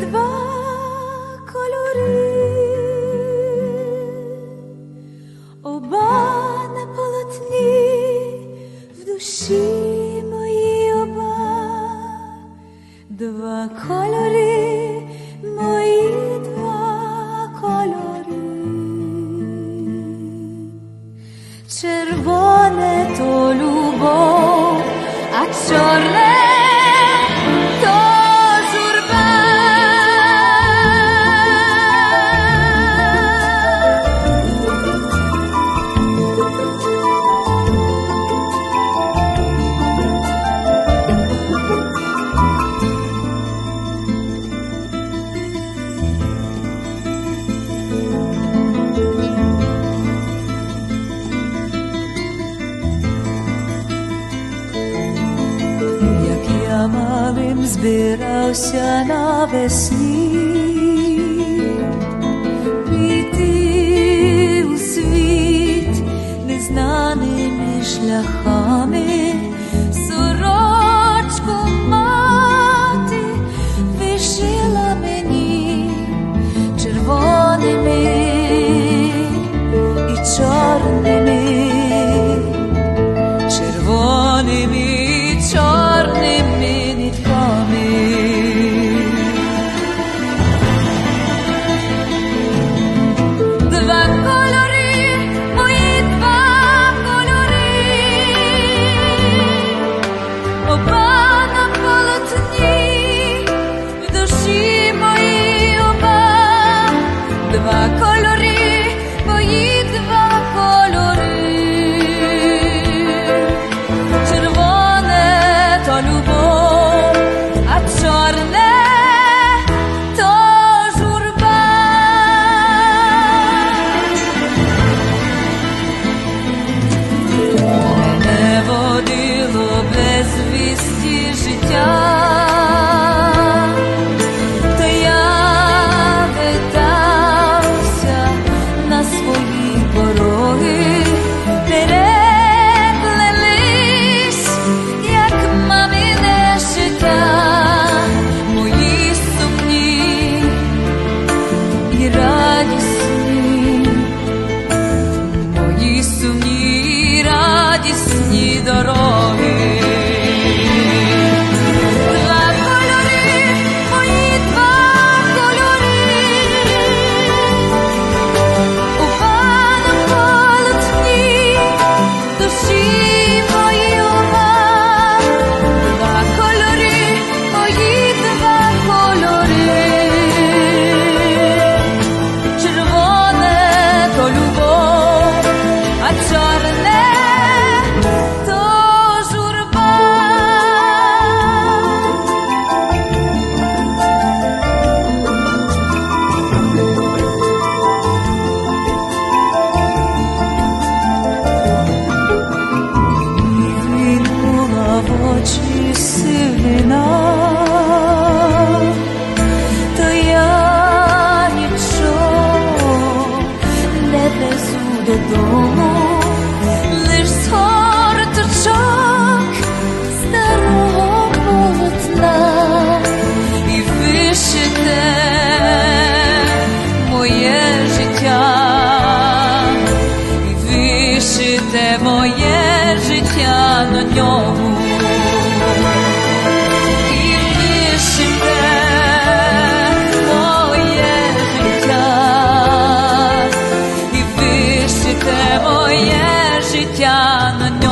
dwa. Збирався навесні, прийти у світ незнаними шляхами, радісні дороги. нього. моє життя на ньому.